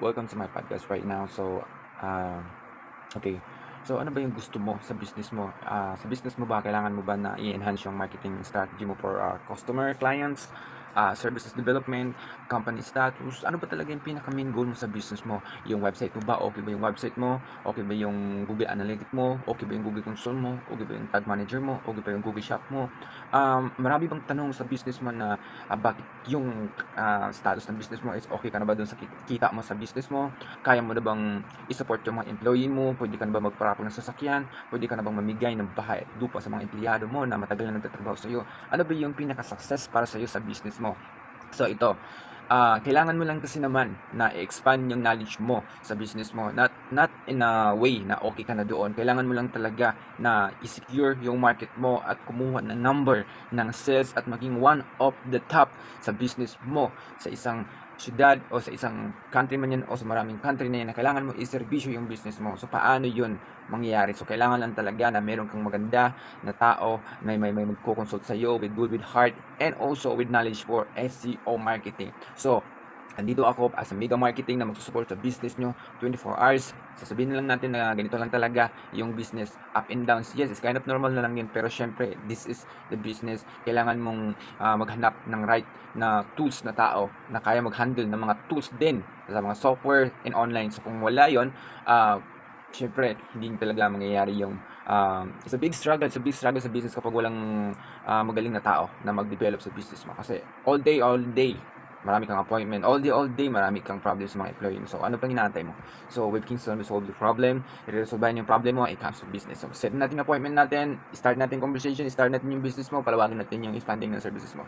welcome to my podcast right now. So, uh, okay. So, ano ba yung gusto mo sa business mo? Ah, sa business mo ba, kailangan mo ba na i-enhance yung marketing strategy mo for uh, customer, clients, ah, services development, company status? Ano ba talaga yung pinaka main goal mo sa business mo? Yung website mo ba? Okay ba yung website mo? Okay ba yung Google Analytics mo? Okay ba yung Google Console mo? Okay ba yung Tag Manager mo? Okay ba yung Google Shop mo? Um, marami bang tanong sa business mo na ah, bakit yung ah, status ng business mo is okay ka na ba dun sa ki- kita mo sa business mo? Kaya mo na bang i-support yung mga employee mo? Pwede ka na ba magparapol ng sasakyan? Pwede ka na bang mamigay ng bahay at sa mga empleyado mo na matagal na nagtatrabaho sa iyo? Ano ba yung pinaka-success para sa iyo sa business mo? So ito, ah kailangan mo lang kasi naman na i-expand yung knowledge mo sa business mo. Not not in a way na okay ka na doon. Kailangan mo lang talaga na i-secure yung market mo at kumuha ng number ng sales at maging one of the top sa business mo sa isang syudad o sa isang country man yan o sa maraming country na yan na kailangan mo iserbisyo yung business mo. So, paano yun mangyayari? So, kailangan lang talaga na meron kang maganda na tao na may, may magko-consult sa iyo with good, with heart, and also with knowledge for SEO marketing. So, andito ako as a mega marketing na magsusupport sa business nyo 24 hours. Sasabihin lang natin na ganito lang talaga yung business up and downs. Yes, it's kind of normal na lang yun. Pero syempre, this is the business. Kailangan mong ah, maghanap ng right na tools na tao na kaya mag-handle ng mga tools din sa mga software and online. So kung wala yon ah syempre, hindi talaga mangyayari yung um, it's a big struggle, it's a big struggle sa business kapag walang ah, magaling na tao na mag-develop sa business mo. Kasi all day, all day, marami kang appointment. All day, all day, marami kang problems sa mga employee mo. So, ano pang inaantay mo? So, with Kingston, we solve the problem. I-resolve yung problem mo, it comes to business. So, set natin appointment natin, start natin conversation, start natin yung business mo, palawagin natin yung expanding ng services mo.